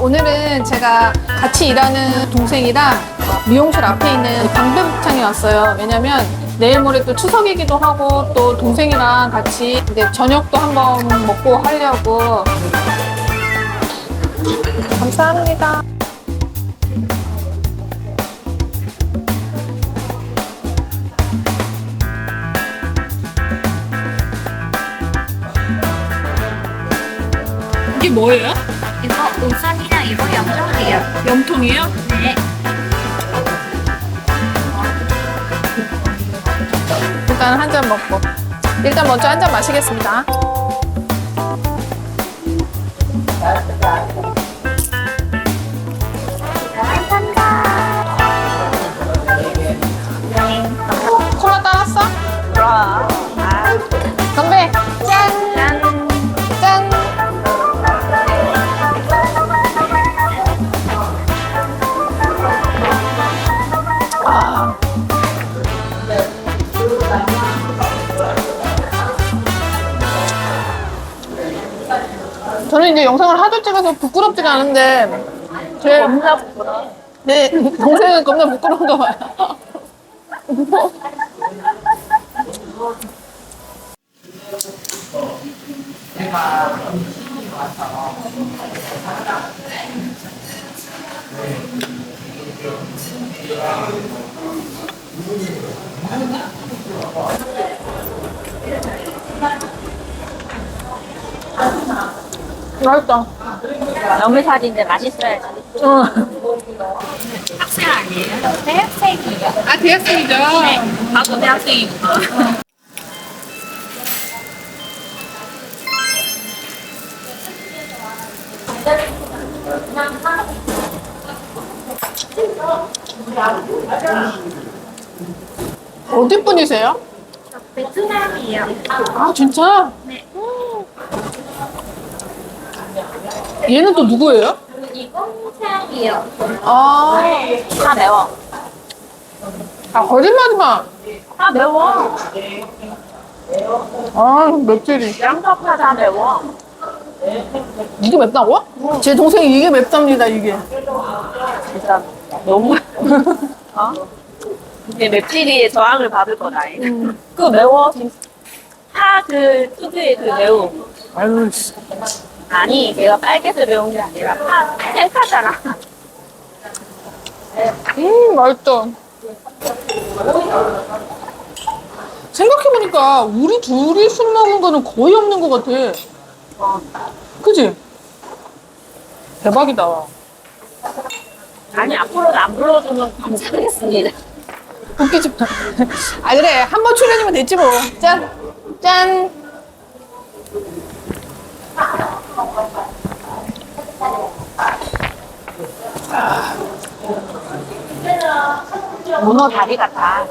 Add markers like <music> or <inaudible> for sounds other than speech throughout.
오늘은 제가 같이 일하는 동생이랑 미용실 앞에 있는 방배복창에 왔어요. 왜냐면 내일 모레 또 추석이기도 하고 또 동생이랑 같이 이제 저녁도 한번 먹고 하려고. 감사합니다. 이게 뭐예요? 이거 우산이랑 이거. 염통이에요? 네. 일단 한 잔 먹고. 일단 먼저 한 잔 마시겠습니다. 하도 찍어서 부끄럽지가 않은데 제. 내 동생은 겁나 부끄러운가 봐요. 맛있다. 너무 살인데 맛있어야지. 응. 학생 아니에요? 대학생이요. 아, 대학생이죠? 네. 하고 대학생이구나. 어디 분이세요? 베트남이에요. 아, 진짜? 네. 얘는 또 누구예요? 이거 태양이에요. 아, 다 매워. 아 거짓말하지 마. 다 매워. 아, 맵찔이. 양파파 다 매워. 이게 맵다고? 제 동생이 이게 맵답니다, 이게. 진짜 너무 어? 이제 맵찔이의 저항을 받을 거다. 그 매워. 파그 특유의 그 매움. 아유, 씨. 아니 내가 빨개서 매운 게 아니라 파 생파잖아. 음, 맛있다. 생각해보니까 우리 둘이 술 먹은 거는 거의 없는 것 같아. 그지? 대박이다. 아니 앞으로는 안 불러주면 감사하겠습니다. 웃기지 마. 아, 그래. 한 번 출연이면 됐지 뭐. 짠! 짠! 문어 다리 같아.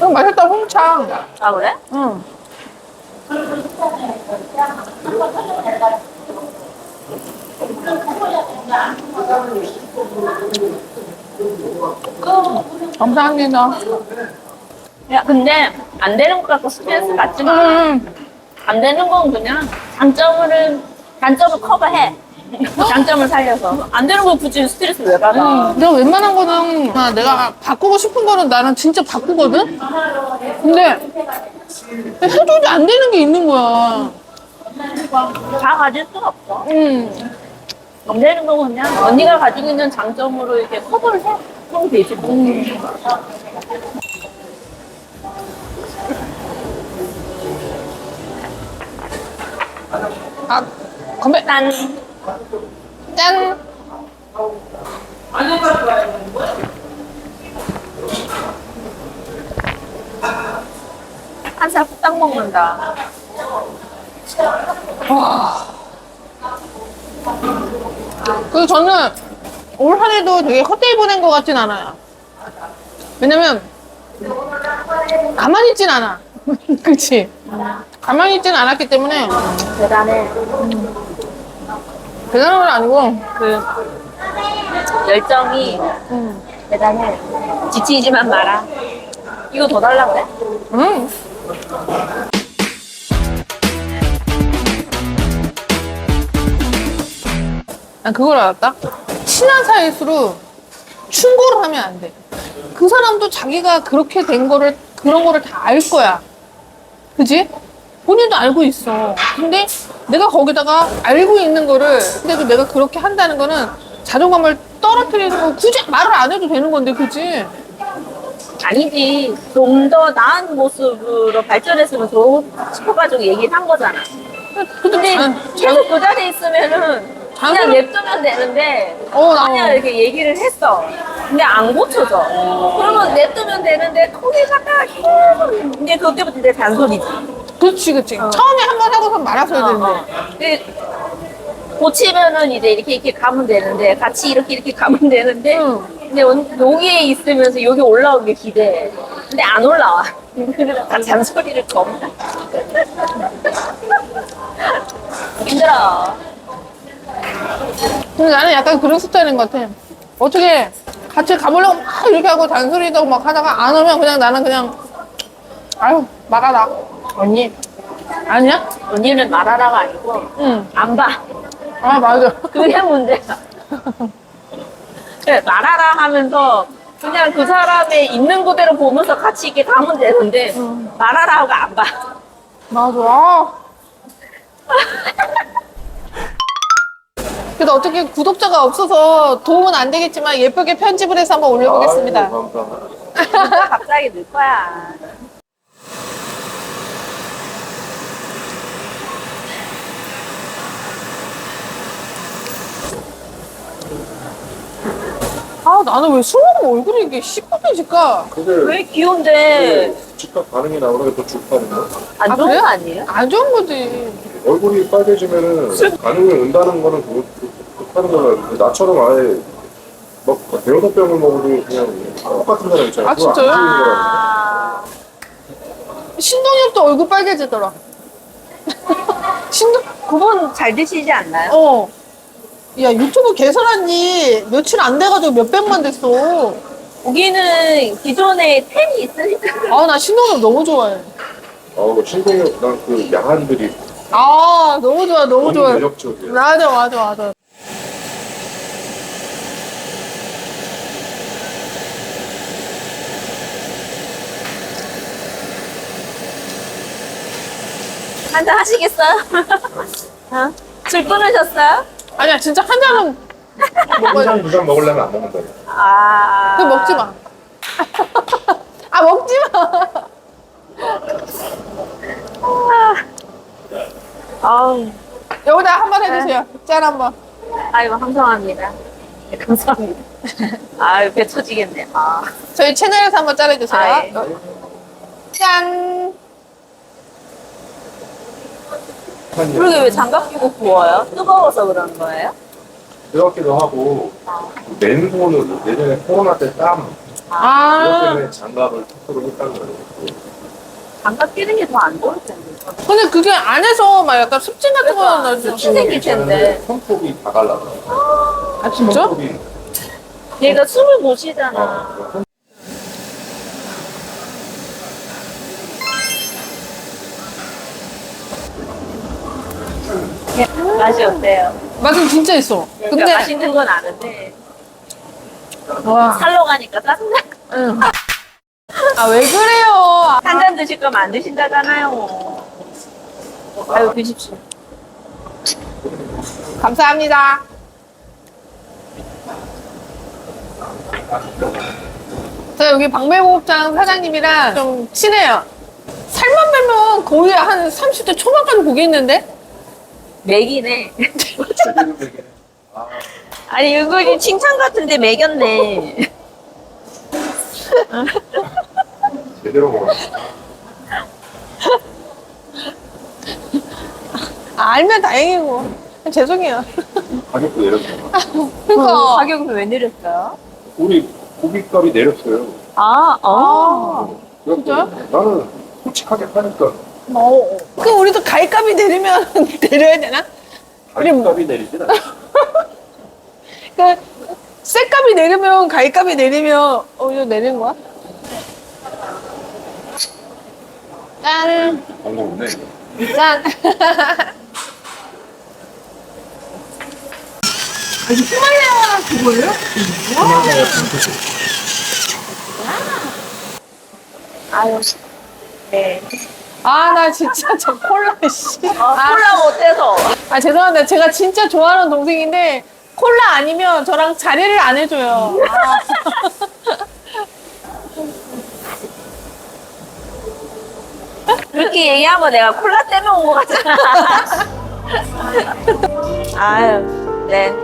어, 맛있다, 홍창. 아 그래? 응. 감사합니다. 야 근데 안 되는 것 같고 스트레스 받지 마. 음, 안 되는 건 그냥 장점을 단점을 커버해. 장점을 살려서 안 되는 거 굳이 스트레스 왜 받아? 내가 웬만한 거는 아, 내가 바꾸고 싶은 거는 나는 진짜 바꾸거든? 근데 해줘도 안 되는 게 있는 거야. 다 가질 수는 없어. 음. 안 되는 건 그냥 언니가 가지고 있는 장점으로 이렇게 커버를 해. 그럼 되지 뭐. 아, 건배. 난 짠! 한살 후딱 먹는다. 그리고 저는 올 한 해도 되게 헛되이 보낸 것 같진 않아요. 왜냐면 가만히 있진 않아. <laughs> 그치? 가만히 있진 않았기 때문에 대단해. 대단한 건 아니고. 그 열정이 음. 대단해. 지치지만 마라. 이거 더 달라 그래? 음. 난 그걸 알았다. 친한 사이일수록 충고를 하면 안 돼. 그 사람도 자기가 그렇게 된 거를, 그런 거를 다 알 거야. 그지? 본인도 알고 있어. 근데 내가 거기다가 알고 있는 거를, 근데도 내가 그렇게 한다는 거는 자존감을 떨어뜨리는 거 굳이 말을 안 해도 되는 건데, 그지? 아니지. 좀 더 나은 모습으로 발전했으면 좋고 싶어가지고 얘기를 한 거잖아. 근데 자- 계속 그 자리에 있으면은 그냥 냅두면 되는데 어, 나- 그냥 이렇게 얘기를 했어. 근데 안 고쳐져. 그러면 냅두면 되는데 거기 갔다가 계속 이제 그때부터 이제 잔소리지. 그렇지, 그렇지. 처음에 한 번 하고서 말았어야 되는데. 근데 고치면은 이제 이렇게 이렇게 가면 되는데 같이 이렇게 이렇게 가면 되는데 응. 근데 원- 여기에 있으면서 여기 올라오길 기대해. 근데 안 올라와. 그래서 <laughs> 다 잔소리를 겁나. <laughs> 힘들어. 근데 나는 약간 그런 스타일인 것 같아. 어떻게 같이 가보려고 막 이렇게 하고 잔소리도 막 하다가 안 오면 그냥 나는 그냥 아유 말하라. 언니, 아니야? 언니는 말하라가 아니고 응. 안 봐. 아 맞아. 그게 문제야. 그래, 말하라 하면서 그냥 그 사람의 있는 그대로 보면서 같이 이렇게 가면 되는데 말하라 하고 안 봐. 맞아. 아. <laughs> 그래도 어떻게 구독자가 없어서 도움은 안 되겠지만 예쁘게 편집을 해서 한번 올려보겠습니다. 아유, 감사합니다. <laughs> 갑자기 늘 거야. 아 나는 왜술 먹으면 얼굴이 이게 시커매질까? 근데 왜 귀여운데 즉각 반응이 나오는 게더 좋다는 거? 안 아, 좋은? 거 아니에요? 안 좋은 거지. 얼굴이 빨개지면은 반응이 온다는 거는 그거 좋 다는 거라 나처럼 아예 막 대여섯 병을 먹어도 그냥 똑같은 사람 있잖아. 아, 그거 안 진짜요? 거라고. 아, 신동엽도 얼굴 빨개지더라. <laughs> 신동 그분 잘 드시지 않나요? 어. 야, 유튜브 개설한 지 며칠 안 돼가지고 몇백만 됐어. 거기는 기존에 템이 있으니까 아, 나 신동엽 너무 좋아해. 아우 신동엽 난그 야한들이 아, 너무 좋아, 너무 좋아. 매력적이야. 맞아, 맞아, 맞아. 한잔 하시겠어요? <laughs> 어? 술 끊으셨어요? 아니야, 진짜 한 잔은 먹어야 돼. 한잔 두잔 먹으려면 안 먹는다. 아. 그 먹지 마. <laughs> 아, 먹지 마. 아 우, 여기다 한 번 해주세요. 짠 한 번. 아이고, 감사합니다. 네, 감사합니다. <laughs> 아유, 배 터지겠네. 아. 저희 채널에서 한번 짜내주세요. 아, 예. 짠. 그러게 왜 장갑 끼고 구워요? 뜨거워서 그런 거예요? 뜨겁기도 하고 맨손으로 예전에 코로나 때땀 그것 아. 때문에 장갑을 스스로 했다는 거예요. 장갑 끼는 게 더 안 좋을 텐데. 근데 그게 안에서 막 약간 습진 같은 거 그러니까. 나죠. 습진 생길 텐데. 손톱이 다 갈라져. 아, 진짜? 손톱이 얘가 숨을 못 쉬잖아. 어, 맛이 어때요? 맛은 진짜 있어. 그러니까 근데, 맛있는 건 아는데 와. 살러 가니까 짜증나. 응. 아, 왜 그래요? 한 잔 드실 거면 안 드신다잖아요. 아유 드십시오. 감사합니다. 제가 여기 박매고급장 사장님이랑 좀 친해요. 살만 빼면 거의 한 30대 초반까지 보기 있는데? 맥이네. 아, <laughs> 아니 이거 칭찬 같은데 맥였네. <laughs> 제대로 먹어. 아, 알면 다행이고. 죄송해요. 가격도 내렸어요. 그러니까. 가격은 왜 내렸어요? 우리 고깃값이 내렸어요. 아, 어. 그래서 나는 솔직하게 하니까 어. 그럼 우리도 가입값이 내리면 <laughs> 내려야 되나? 가격값이 내리진 않아. <laughs> 그러니까 쇳값이 내리면 가위값이 내리면 어 이거 내리는 거야? 짠! 광고 없네 이거. 짠! 아, 이게 히말라야 그거예요? 아유. 네. 아, 나 진짜 <laughs> 저 콜라, 씨. 아, 콜라 못해서. 아, 죄송합니다. 제가 진짜 좋아하는 동생인데, 콜라 아니면 저랑 자리를 안 해줘요. 아. 그렇게 얘기하면 내가 콜라 때문에 온것 같잖아. <laughs> 아유, 네.